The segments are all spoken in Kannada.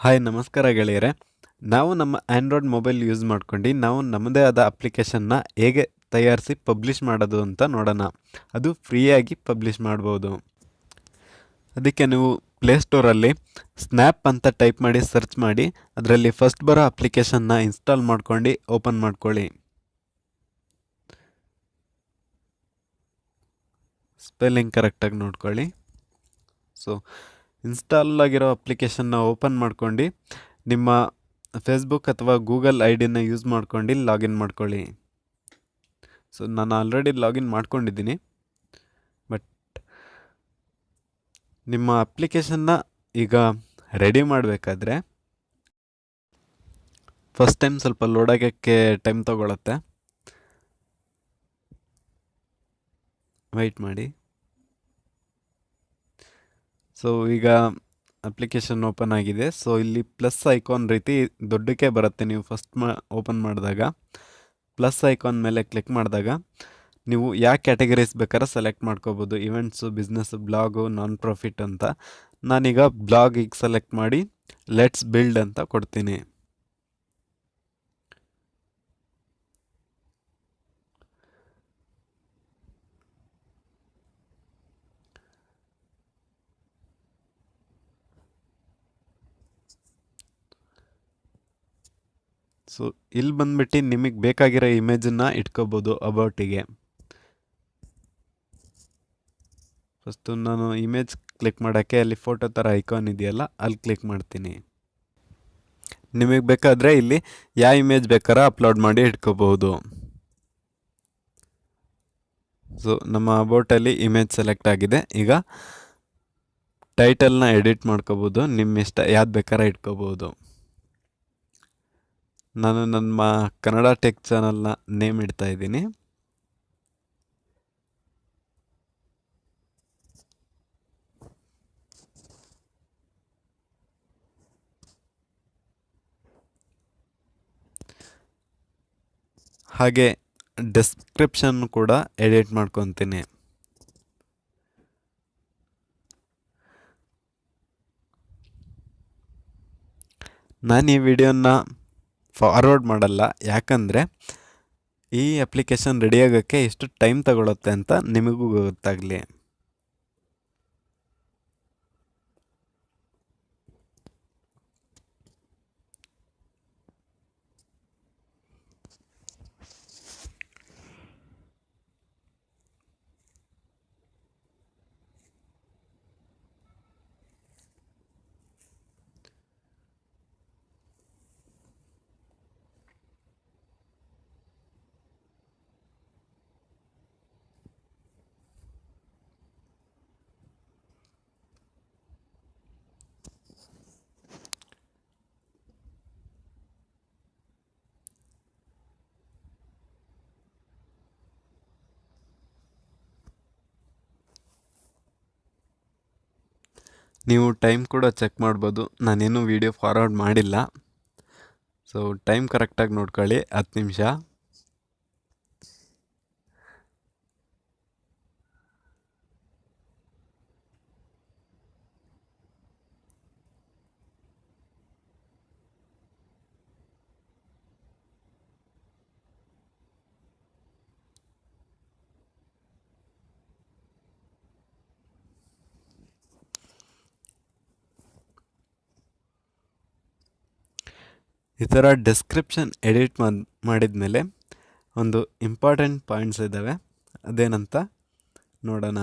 ಹಾಯ್, ನಮಸ್ಕಾರ ಗೆಳೆಯರೆ. ನಾವು ನಮ್ಮ ಆ್ಯಂಡ್ರಾಯ್ಡ್ ಮೊಬೈಲ್ ಯೂಸ್ ಮಾಡ್ಕೊಂಡು, ನಾವು ನಮ್ಮದೇ ಆದ ಅಪ್ಲಿಕೇಶನ್ನ ಹೇಗೆ ತಯಾರಿಸಿ ಪಬ್ಲಿಷ್ ಮಾಡೋದು ಅಂತ ನೋಡೋಣ. ಅದು ಫ್ರೀಯಾಗಿ ಪಬ್ಲಿಷ್ ಮಾಡ್ಬೋದು. ಅದಕ್ಕೆ ನೀವು ಪ್ಲೇಸ್ಟೋರಲ್ಲಿ ಸ್ನ್ಯಾಪ್ ಅಂತ ಟೈಪ್ ಮಾಡಿ ಸರ್ಚ್ ಮಾಡಿ, ಅದರಲ್ಲಿ ಫಸ್ಟ್ ಬರೋ ಅಪ್ಲಿಕೇಶನ್ನ ಇನ್ಸ್ಟಾಲ್ ಮಾಡ್ಕೊಂಡು ಓಪನ್ ಮಾಡ್ಕೊಳ್ಳಿ. ಸ್ಪೆಲ್ಲಿಂಗ್ ಕರೆಕ್ಟಾಗಿ ನೋಡ್ಕೊಳ್ಳಿ. ಸೊ ಇನ್ಸ್ಟಾಲ್ ಆಗಿರೋ ಅಪ್ಲಿಕೇಶನ್ನ ಓಪನ್ ಮಾಡ್ಕೊಂಡು ನಿಮ್ಮ ಫೇಸ್ಬುಕ್ ಅಥವಾ ಗೂಗಲ್ ಐ ಡಿನ ಯೂಸ್ ಮಾಡ್ಕೊಂಡು ಲಾಗಿನ್ ಮಾಡ್ಕೊಳ್ಳಿ. ಸೊ ನಾನು ಆಲ್ರೆಡಿ ಲಾಗಿನ್ ಮಾಡ್ಕೊಂಡಿದ್ದೀನಿ. ಬಟ್ ನಿಮ್ಮ ಅಪ್ಲಿಕೇಶನ್ನ ಈಗ ರೆಡಿ ಮಾಡಬೇಕಾದ್ರೆ ಫಸ್ಟ್ ಟೈಮ್ ಸ್ವಲ್ಪ ಲೋಡ್ ಆಗೋಕ್ಕೆ ಟೈಮ್ ತೊಗೊಳತ್ತೆ. ವೆಯ್ಟ್ ಮಾಡಿ. ಸೊ ಈಗ ಅಪ್ಲಿಕೇಶನ್ ಓಪನ್ ಆಗಿದೆ. ಸೊ ಇಲ್ಲಿ ಪ್ಲಸ್ ಐಕಾನ್ ರೀತಿ ದೊಡ್ಡಕ್ಕೆ ಬರುತ್ತೆ. ನೀವು ಫಸ್ಟ್ ಮಾ ಓಪನ್ ಮಾಡಿದಾಗ ಪ್ಲಸ್ ಐಕಾನ್ ಮೇಲೆ ಕ್ಲಿಕ್ ಮಾಡಿದಾಗ, ನೀವು ಯಾವ ಕ್ಯಾಟಗರೀಸ್ ಬೇಕಾದ್ರೆ ಸೆಲೆಕ್ಟ್ ಮಾಡ್ಕೋಬೋದು. Events business blog non profit ಅಂತ. ನಾನೀಗ ಬ್ಲಾಗಿಗೆ ಸೆಲೆಕ್ಟ್ ಮಾಡಿ ಲೆಟ್ಸ್ ಬಿಲ್ಡ್ ಅಂತ ಕೊಡ್ತೀನಿ. ಸೊ ಇಲ್ಲಿ ಬಂದ್ಬಿಟ್ಟು ನಿಮಗೆ ಬೇಕಾಗಿರೋ ಇಮೇಜನ್ನು ಇಟ್ಕೋಬೋದು ಅಬೌಟಿಗೆ ಫಸ್ಟು ನಾನು ಇಮೇಜ್ ಕ್ಲಿಕ್ ಮಾಡೋಕ್ಕೆ ಅಲ್ಲಿ ಫೋಟೋ ಥರ ಐಕಾನ್ ಇದೆಯಲ್ಲ, ಅಲ್ಲಿ ಕ್ಲಿಕ್ ಮಾಡ್ತೀನಿ. ನಿಮಗೆ ಬೇಕಾದರೆ ಇಲ್ಲಿ ಯಾವ ಇಮೇಜ್ ಬೇಕಾದ್ರೆ ಅಪ್ಲೋಡ್ ಮಾಡಿ ಇಟ್ಕೋಬಹುದು ಸೊ ನಮ್ಮ ಅಬೌಟಲ್ಲಿ ಇಮೇಜ್ ಸೆಲೆಕ್ಟ್ ಆಗಿದೆ. ಈಗ ಟೈಟಲ್ನ ಎಡಿಟ್ ಮಾಡ್ಕೋಬೋದು ನಿಮ್ಮ ಇಷ್ಟ ಯಾವ್ದು ಬೇಕಾದ್ರೆ ಇಟ್ಕೋಬೋದು. ನಾನು ನನ್ನ ಕನ್ನಡ ಟೆಕ್ ಚಾನಲ್ನ ನೇಮ್ ಇಡ್ತಾ ಇದ್ದೀನಿ. ಹಾಗೆ ಡಿಸ್ಕ್ರಿಪ್ಷನ್ ಕೂಡ ಎಡಿಟ್ ಮಾಡ್ಕೊತೀನಿ. ನಾನು ಈ ವಿಡಿಯೋನ ಫಾರ್ವರ್ಡ್ ಮಾಡಲ್ಲ. ಯಾಕಂದರೆ ಈ ಅಪ್ಲಿಕೇಶನ್ ರೆಡಿಯಾಗೋಕ್ಕೆ ಎಷ್ಟು ಟೈಮ್ ತಗೊಳುತ್ತೆ ಅಂತ ನಿಮಗೂ ಗೊತ್ತಾಗಲಿ. ನೀವು ಟೈಮ್ ಕೂಡ ಚೆಕ್ ಮಾಡ್ಬೋದು. ನಾನೇನು ವೀಡಿಯೋ ಫಾರ್ವರ್ಡ್ ಮಾಡಿಲ್ಲ. ಸೊ ಟೈಮ್ ಕರೆಕ್ಟಾಗಿ ನೋಡ್ಕೊಳ್ಳಿ. ಹತ್ತು ನಿಮಿಷ. ಈ ಥರ ಡಿಸ್ಕ್ರಿಪ್ಷನ್ ಎಡಿಟ್ ಮಾಡಿದ ಮೇಲೆ ಒಂದು ಇಂಪಾರ್ಟೆಂಟ್ ಪಾಯಿಂಟ್ಸ್ ಇದ್ದಾವೆ ಅದೇನಂತ ನೋಡೋಣ.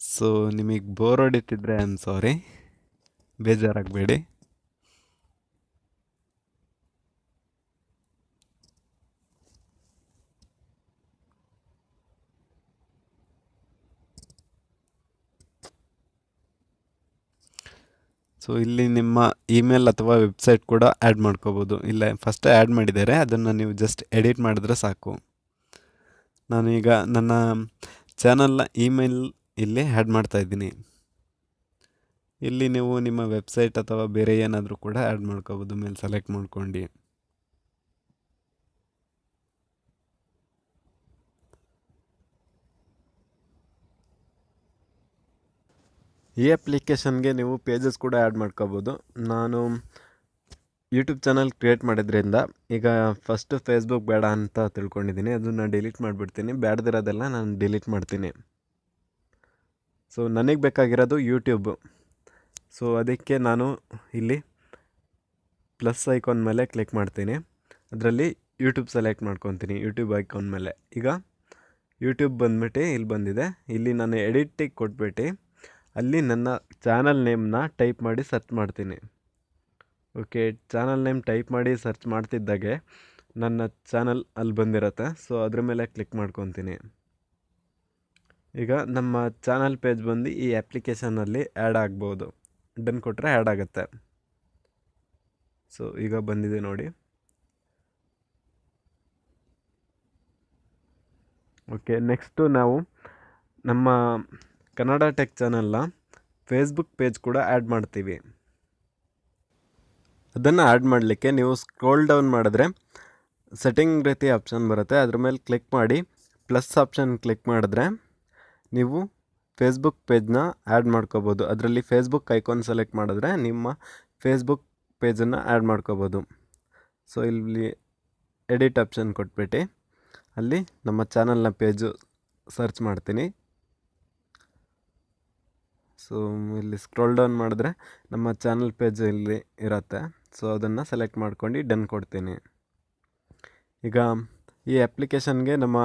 ಸೊ ನಿಮಗೆ ಬೋರ್ ಹೊಡಿತಿದ್ರೆ ಐ ಆಮ್ ಸಾರಿ ಬೇಜಾರಾಗಬೇಡಿ. ಸೊ ಇಲ್ಲಿ ನಿಮ್ಮ ಇಮೇಲ್ ಅಥವಾ ವೆಬ್ಸೈಟ್ ಕೂಡ ಆ್ಯಡ್ ಮಾಡ್ಕೋಬೋದು. ಇಲ್ಲ ಫಸ್ಟ್ ಆ್ಯಡ್ ಮಾಡಿದ್ದಾರೆ. ಅದನ್ನು ನೀವು ಜಸ್ಟ್ ಎಡಿಟ್ ಮಾಡಿದ್ರೆ ಸಾಕು. ನಾನೀಗ ನನ್ನ ಚಾನಲ್ನ ಇಮೇಲ್ ಇಲ್ಲಿ ಆ್ಯಡ್ ಮಾಡ್ತಾಯಿದ್ದೀನಿ ಇಲ್ಲಿ ನೀವು ನಿಮ್ಮ ವೆಬ್ಸೈಟ್ ಅಥವಾ ಬೇರೆ ಏನಾದರೂ ಕೂಡ ಆ್ಯಡ್ ಮಾಡ್ಕೋಬೋದು. ಮೇಲೆ ಸೆಲೆಕ್ಟ್ ಮಾಡ್ಕೊಂಡು. ಈ ಅಪ್ಲಿಕೇಶನ್ಗೆ ನೀವು ಪೇಜಸ್ ಕೂಡ ಆ್ಯಡ್ ಮಾಡ್ಕೋಬೋದು. ನಾನು ಯೂಟ್ಯೂಬ್ ಚಾನಲ್ ಕ್ರಿಯೇಟ್ ಮಾಡಿದ್ರಿಂದ ಈಗ ಫಸ್ಟು ಫೇಸ್ಬುಕ್ ಬೇಡ ಅಂತ ತಿಳ್ಕೊಂಡಿದ್ದೀನಿ. ಅದನ್ನು ಡಿಲೀಟ್ ಮಾಡಿಬಿಡ್ತೀನಿ. ಬೇಡದಿರೋದೆಲ್ಲ ನಾನು ಡಿಲೀಟ್ ಮಾಡ್ತೀನಿ. ಸೊ ನನಗೆ ಬೇಕಾಗಿರೋದು ಯೂಟ್ಯೂಬ್ ಸೊ ಅದಕ್ಕೆ ನಾನು ಇಲ್ಲಿ ಪ್ಲಸ್ ಐಕಾನ್ ಮೇಲೆ ಕ್ಲಿಕ್ ಮಾಡ್ತೀನಿ. ಅದರಲ್ಲಿ ಯೂಟ್ಯೂಬ್ ಸೆಲೆಕ್ಟ್ ಮಾಡ್ಕೊತೀನಿ. ಯೂಟ್ಯೂಬ್ ಐಕಾನ್ ಮೇಲೆ. ಈಗ ಯೂಟ್ಯೂಬ್ ಬಂದ್ಬಿಟ್ಟು ಇಲ್ಲಿ ಬಂದಿದೆ. ಇಲ್ಲಿ ನಾನು ಎಡಿಟಿಗೆ ಕೊಟ್ಬಿಟ್ಟು ಅಲ್ಲಿ ನನ್ನ ಚಾನಲ್ ನೇಮನ್ನ ಟೈಪ್ ಮಾಡಿ ಸರ್ಚ್ ಮಾಡ್ತೀನಿ. ಓಕೆ, ಚಾನಲ್ ನೇಮ್ ಟೈಪ್ ಮಾಡಿ ಸರ್ಚ್ ಮಾಡ್ತಿದ್ದಾಗೆ ನನ್ನ ಚಾನಲ್ ಅಲ್ಲಿ ಬಂದಿರತ್ತೆ. ಸೊ, ಅದ್ರ ಮೇಲೆ ಕ್ಲಿಕ್ ಮಾಡ್ಕೊತೀನಿ. ಈಗ ನಮ್ಮ ಚಾನಲ್ ಪೇಜ್ ಬಂದು ಈ ಅಪ್ಲಿಕೇಶನಲ್ಲಿ ಆ್ಯಡ್ ಆಗ್ಬೋದು. ಡನ್ ಕೊಟ್ಟರೆ ಆ್ಯಡ್ ಆಗುತ್ತೆ. ಸೊ, ಈಗ ಬಂದಿದೆ ನೋಡಿ. ಓಕೆ ನೆಕ್ಸ್ಟು ನಾವು ನಮ್ಮ ಕನ್ನಡ ಟೆಕ್ ಚಾನಲ್ನ ಫೇಸ್ಬುಕ್ ಪೇಜ್ ಕೂಡ ಆ್ಯಡ್ ಮಾಡ್ತೀವಿ. ಅದನ್ನು ಆ್ಯಡ್ ಮಾಡಲಿಕ್ಕೆ ನೀವು ಸ್ಕ್ರೋಲ್ ಡೌನ್ ಮಾಡಿದ್ರೆ ಸೆಟ್ಟಿಂಗ್ ರೀತಿ ಆಪ್ಷನ್ ಬರುತ್ತೆ. ಅದ್ರ ಮೇಲೆ ಕ್ಲಿಕ್ ಮಾಡಿ ಪ್ಲಸ್ ಆಪ್ಷನ್ ಕ್ಲಿಕ್ ಮಾಡಿದ್ರೆ ನೀವು ಫೇಸ್ಬುಕ್ ಪೇಜ್ನ ಆ್ಯಡ್ ಮಾಡ್ಕೋಬೋದು. ಅದರಲ್ಲಿ ಫೇಸ್ಬುಕ್ ಐಕಾನ್ ಸೆಲೆಕ್ಟ್ ಮಾಡಿದ್ರೆ ನಿಮ್ಮ ಫೇಸ್ಬುಕ್ ಪೇಜನ್ನು ಆ್ಯಡ್ ಮಾಡ್ಕೋಬೋದು. ಸೊ ಇಲ್ಲಿ ಎಡಿಟ್ ಆಪ್ಷನ್ ಕೊಟ್ಬಿಟ್ಟು ಅಲ್ಲಿ ನಮ್ಮ ಚಾನಲ್ನ ಪೇಜು ಸರ್ಚ್ ಮಾಡ್ತೀನಿ. ಸೊ, ಇಲ್ಲಿ ಸ್ಕ್ರೋಲ್ ಡೌನ್ ಮಾಡಿದ್ರೆ ನಮ್ಮ ಚಾನಲ್ ಪೇಜ್ ಇಲ್ಲಿ ಇರುತ್ತೆ. ಸೊ ಅದನ್ನು ಸೆಲೆಕ್ಟ್ ಮಾಡ್ಕೊಂಡು ಡನ್ ಕೊಡ್ತೀನಿ. ಈಗ ಈ ಅಪ್ಲಿಕೇಶನ್ಗೆ ನಮ್ಮ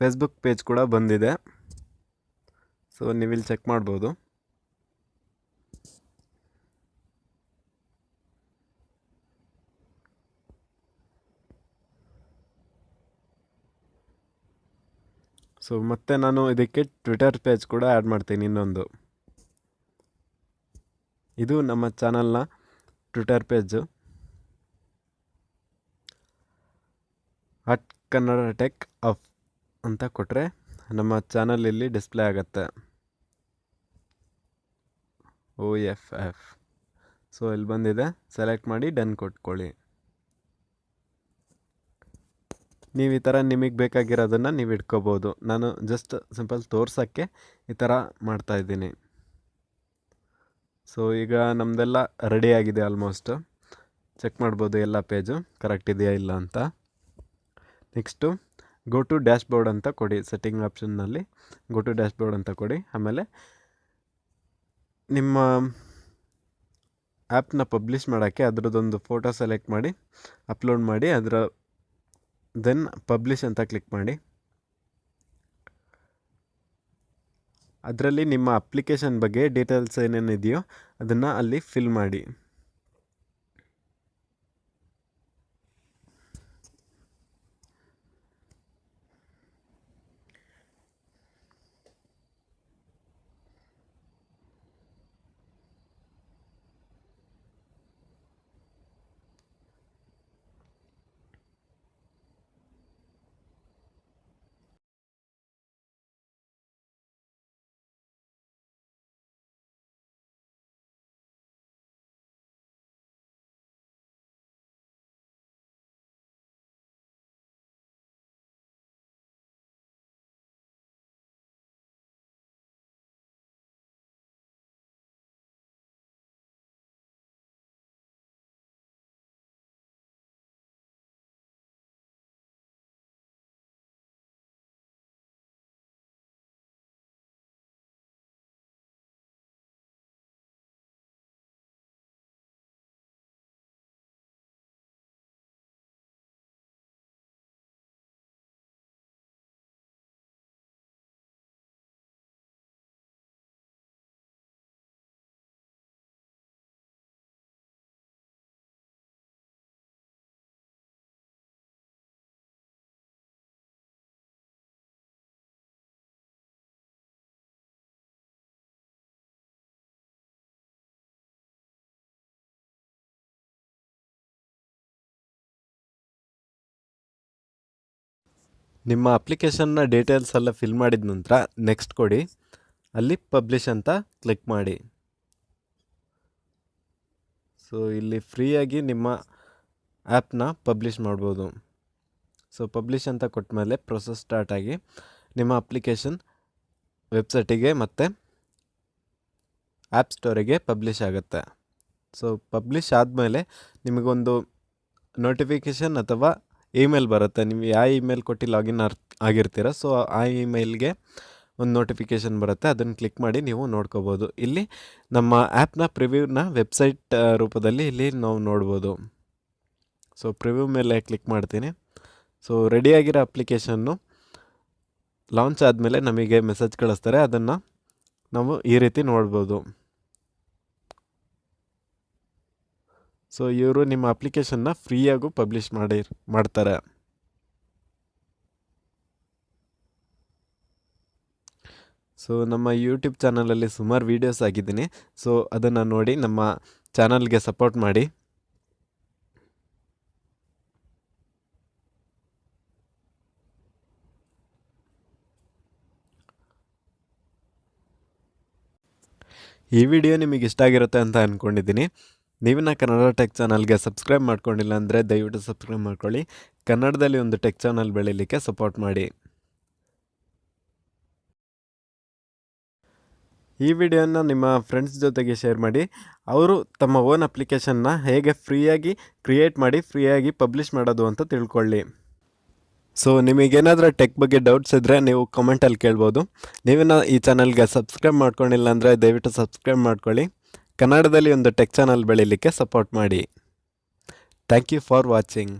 ಫೇಸ್ಬುಕ್ ಪೇಜ್ ಕೂಡ ಬಂದಿದೆ. ಸೊ ನೀವಿಲ್ಲಿ ಚೆಕ್ ಮಾಡ್ಬೋದು. ಸೊ ಮತ್ತೆ ನಾನು ಇದಕ್ಕೆ ಟ್ವಿಟರ್ ಪೇಜ್ ಕೂಡ ಆ್ಯಡ್ ಮಾಡ್ತೀನಿ ಇನ್ನೊಂದು. ಇದು ನಮ್ಮ ಚಾನಲ್ನ Twitter page. At Kannada tech of ಅಂತ ಕೊಟ್ಟರೆ ನಮ್ಮ ಚಾನಲ್ ಇಲ್ಲಿ ಡಿಸ್ಪ್ಲೇ ಆಗುತ್ತೆ. ಓ ಎಫ್ ಎಫ್. ಸೊ ಇಲ್ಲಿ ಬಂದಿದೆ. ಸೆಲೆಕ್ಟ್ ಮಾಡಿ ಡನ್ ಕೊಟ್ಕೊಳ್ಳಿ. ನೀವು ಈ ಥರ ನಿಮಗೆ ಬೇಕಾಗಿರೋದನ್ನು ನೀವು ಇಟ್ಕೋಬೋದು. ನಾನು ಜಸ್ಟ್ ಸಿಂಪಲ್ ತೋರ್ಸೋಕ್ಕೆ ಈ ಥರ ಮಾಡ್ತಾಯಿದ್ದೀನಿ ಸೊ ಈಗ ನಮ್ಮದೆಲ್ಲ ರೆಡಿ ಆಗಿದೆ ಆಲ್ಮೋಸ್ಟ್ ಚೆಕ್ ಮಾಡ್ಬೋದು ಎಲ್ಲ ಪೇಜು ಕರೆಕ್ಟ್ ಇದೆಯಾ ಇಲ್ಲ ಅಂತ. Next go to dashboard ಅಂತ ಕೊಡಿ ಸೆಟ್ಟಿಂಗ್ ಆಪ್ಷನ್ನಲ್ಲಿ ಗೋ ಟು ಡ್ಯಾಶ್ ಬೋರ್ಡ್ ಅಂತ ಕೊಡಿ. ಆಮೇಲೆ ನಿಮ್ಮ ಆ್ಯಪ್ನ ಪಬ್ಲಿಷ್ ಮಾಡೋಕ್ಕೆ ಅದರದ್ದೊಂದು ಫೋಟೋ ಸೆಲೆಕ್ಟ್ ಮಾಡಿ ಅಪ್ಲೋಡ್ ಮಾಡಿ, ಅದರ ದೆನ್ ಪಬ್ಲಿಷ್ ಅಂತ ಕ್ಲಿಕ್ ಮಾಡಿ. ಅದರಲ್ಲಿ ನಿಮ್ಮ ಅಪ್ಲಿಕೇಶನ್ ಬಗ್ಗೆ ಡೀಟೇಲ್ಸ್ ಏನೇನಿದೆಯೋ ಅದನ್ನು ಅಲ್ಲಿ ಫಿಲ್ ಮಾಡಿ. ನಿಮ್ಮ ಅಪ್ಲಿಕೇಶನ್ನ ಡೀಟೇಲ್ಸ್ ಎಲ್ಲ ಫಿಲ್ ಮಾಡಿದ ನಂತರ ನೆಕ್ಸ್ಟ್ ಕೊಡಿ. ಅಲ್ಲಿ ಪಬ್ಲಿಷ್ ಅಂತ ಕ್ಲಿಕ್ ಮಾಡಿ. ಸೊ ಇಲ್ಲಿ ಫ್ರೀಯಾಗಿ ನಿಮ್ಮ ಆ್ಯಪ್ನ ಪಬ್ಲಿಷ್ ಮಾಡ್ಬೋದು. ಸೊ ಪಬ್ಲಿಷ್ ಅಂತ ಕೊಟ್ಟ ಮೇಲೆ ಪ್ರೊಸೆಸ್ ಸ್ಟಾರ್ಟ್ ಆಗಿ ನಿಮ್ಮ ಅಪ್ಲಿಕೇಶನ್ ವೆಬ್ಸೈಟಿಗೆ ಮತ್ತು ಆ್ಯಪ್ ಸ್ಟೋರಿಗೆ ಪಬ್ಲಿಷ್ ಆಗುತ್ತೆ. ಸೊ ಪಬ್ಲಿಷ್ ಆದಮೇಲೆ ನಿಮಗೊಂದು ನೋಟಿಫಿಕೇಷನ್ ಅಥವಾ ಇಮೇಲ್ ಬರುತ್ತೆ. ನೀವು ಯಾವ ಇಮೇಲ್ ಕೊಟ್ಟು ಲಾಗಿನ್ ಆಗಿರ್ತೀರ, ಸೊ ಆ ಇಮೇಲ್ಗೆ ಒಂದು ನೋಟಿಫಿಕೇಷನ್ ಬರುತ್ತೆ. ಅದನ್ನು ಕ್ಲಿಕ್ ಮಾಡಿ ನೀವು ನೋಡ್ಕೋಬೋದು. ಇಲ್ಲಿ ನಮ್ಮ ಆ್ಯಪ್ನ ಪ್ರಿವ್ಯೂನ ವೆಬ್ಸೈಟ್ ರೂಪದಲ್ಲಿ ಇಲ್ಲಿ ನಾವು ನೋಡ್ಬೋದು. ಸೊ ಪ್ರಿವ್ಯೂ ಮೇಲೆ ಕ್ಲಿಕ್ ಮಾಡ್ತೀನಿ. ಸೊ ರೆಡಿಯಾಗಿರೋ ಅಪ್ಲಿಕೇಶನ್ನು ಲಾಂಚ್ ಆದಮೇಲೆ ನಮಗೆ ಮೆಸೇಜ್ ಕಳಿಸ್ತಾರೆ. ಅದನ್ನು ನಾವು ಈ ರೀತಿ ನೋಡ್ಬೋದು. ಸೊ ಇವರು ನಿಮ್ಮ ಅಪ್ಲಿಕೇಶನ್ನ ಫ್ರೀಯಾಗೂ ಪಬ್ಲಿಷ್ ಮಾಡಿ, ಮಾಡ್ತಾರೆ. ಸೊ ನಮ್ಮ ಯೂಟ್ಯೂಬ್ ಚಾನಲಲ್ಲಿ ಸುಮಾರು ವೀಡಿಯೋಸ್ ಆಗಿದ್ದೀನಿ. ಸೊ ಅದನ್ನು ನೋಡಿ ನಮ್ಮ ಚಾನಲ್ಗೆ ಸಪೋರ್ಟ್ ಮಾಡಿ. ಈ ವಿಡಿಯೋ ನಿಮಗೆ ಇಷ್ಟ ಆಗಿರುತ್ತೆ ಅಂತ ಅಂದ್ಕೊಂಡಿದ್ದೀನಿ ನೀವಿನ ಕನ್ನಡ ಟೆಕ್ ಚಾನಲ್ಗೆ ಸಬ್ಸ್ಕ್ರೈಬ್ ಮಾಡ್ಕೊಂಡಿಲ್ಲ ಅಂದರೆ ದಯವಿಟ್ಟು ಸಬ್ಸ್ಕ್ರೈಬ್ ಮಾಡ್ಕೊಳ್ಳಿ. ಕನ್ನಡದಲ್ಲಿ ಒಂದು ಟೆಕ್ ಚಾನಲ್ ಬೆಳೀಲಿಕ್ಕೆ ಸಪೋರ್ಟ್ ಮಾಡಿ. ಈ ವಿಡಿಯೋನ ನಿಮ್ಮ ಫ್ರೆಂಡ್ಸ್ ಜೊತೆಗೆ ಶೇರ್ ಮಾಡಿ. ಅವರು ತಮ್ಮ ಓನ್ ಅಪ್ಲಿಕೇಶನ್ನ ಹೇಗೆ ಫ್ರೀಯಾಗಿ ಕ್ರಿಯೇಟ್ ಮಾಡಿ, ಫ್ರೀಯಾಗಿ ಪಬ್ಲಿಷ್ ಮಾಡೋದು ಅಂತ ತಿಳ್ಕೊಳ್ಳಿ. ಸೊ ನಿಮಗೇನಾದರೂ ಟೆಕ್ ಬಗ್ಗೆ ಡೌಟ್ಸ್ ಇದ್ದರೆ ನೀವು ಕಮೆಂಟಲ್ಲಿ ಕೇಳ್ಬೋದು. ನೀವಿನ ಈ ಚಾನಲ್ಗೆ ಸಬ್ಸ್ಕ್ರೈಬ್ ಮಾಡ್ಕೊಂಡಿಲ್ಲ ಅಂದರೆ ದಯವಿಟ್ಟು ಸಬ್ಸ್ಕ್ರೈಬ್ ಮಾಡ್ಕೊಳ್ಳಿ. ಕನ್ನಡದಲ್ಲಿ ಒಂದು ಟೆಕ್ ಚಾನಲ್ ಬೆಳೀಲಿಕ್ಕೆ ಸಪೋರ್ಟ್ ಮಾಡಿ. Thank you for watching